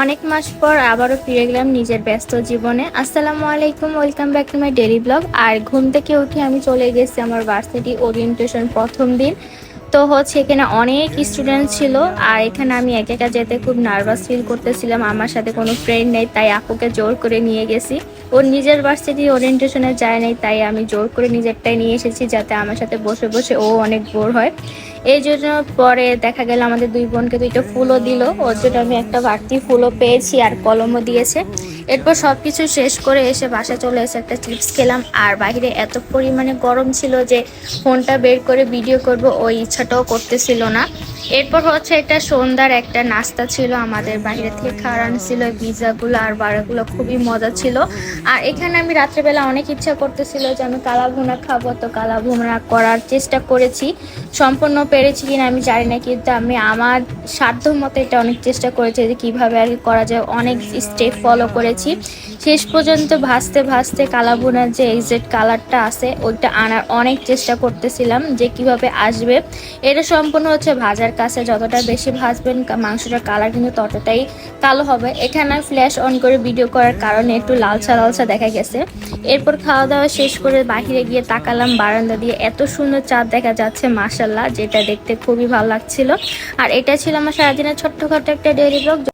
অনেক মাস পর আবারও ফিরে গেলাম নিজের ব্যস্ত জীবনে। আসসালামু আলাইকুম welcome back to my daily vlog আর ঘুম থেকে উঠে আমি চলে গেছি আমার ভার্সিটি ওরিয়েন্টেশন প্রথম দিন। তো হচ্ছে এখানে অনেক স্টুডেন্ট ছিল আর এখানে আমি একা একা যেতে খুব নার্ভাস ফিল করতেছিলাম। আমার সাথে কোনো ফ্রেন্ড নেই, তাই আপুকে জোর করে নিয়ে গেছি। ওর নিজের ভার্সিটি ওরিয়েন্টেশনে যায় নাই, তাই আমি জোর করে নিজেরটাই নিয়ে এসেছি যাতে আমার সাথে বসে বসে ও অনেক বোর হয়। এই জন্য পরে দেখা গেল আমাদের দুই বোনকে দুইটা ফুলও দিল। ওর জন্য আমি একটা বাড়তি ফুলও পেয়েছি আর কলমও দিয়েছে। এরপর সব কিছু শেষ করে এসে বাসা চলে এসে একটা চিপস খেলাম। আর বাইরে এত পরিমাণে গরম ছিল যে ফোনটা বের করে ভিডিও করব, ওই ইচ্ছাটাও করতেছিল না। এরপর হচ্ছে একটা সন্ধ্যার একটা নাস্তা ছিল আমাদের বাইরে থেকে খাওয়ার ছিল পিজাগুলো আর বাড়াগুলো খুবই মজা ছিল। আর এখানে আমি রাত্রেবেলা অনেক ইচ্ছা করতেছিল যে আমি কালা ভুনা খাব, তো কালা ভুনা করার চেষ্টা করেছি। সম্পূর্ণ পেরেছি কিনা আমি জানি না, কিন্তু আমি আমার সাধ্য মতো এটা অনেক চেষ্টা করেছি যে কীভাবে আর করা যায়। অনেক স্টেপ ফলো করেছি। শেষ পর্যন্ত ভাজতে ভাজতে কালা ভুনার যে এক্সাক্ট কালারটা আছে, ওইটা আনার অনেক চেষ্টা করতেছিলাম যে কীভাবে আসবে। এটা সম্পূর্ণ হচ্ছে ভাজার কাছে, যতটা বেশি ভাজবেন মাংসটার কালার কিন্তু ততটাই কালো হবে। এখানে ফ্ল্যাশ অন করে ভিডিও করার কারণে একটু লালচা লালচা দেখা গেছে। এরপর খাওয়া দাওয়া শেষ করে বাহিরে গিয়ে তাকালাম বারান্দা দিয়ে। এত সুন্দর চাঁদ দেখা যাচ্ছে মাসাল্লাহ যেটা দেখতে খুবই ভালো লাগছিল। আর এটা ছিল আমার সারাদিনের ছোট্টখাটো একটা ডেইলি ব্লগ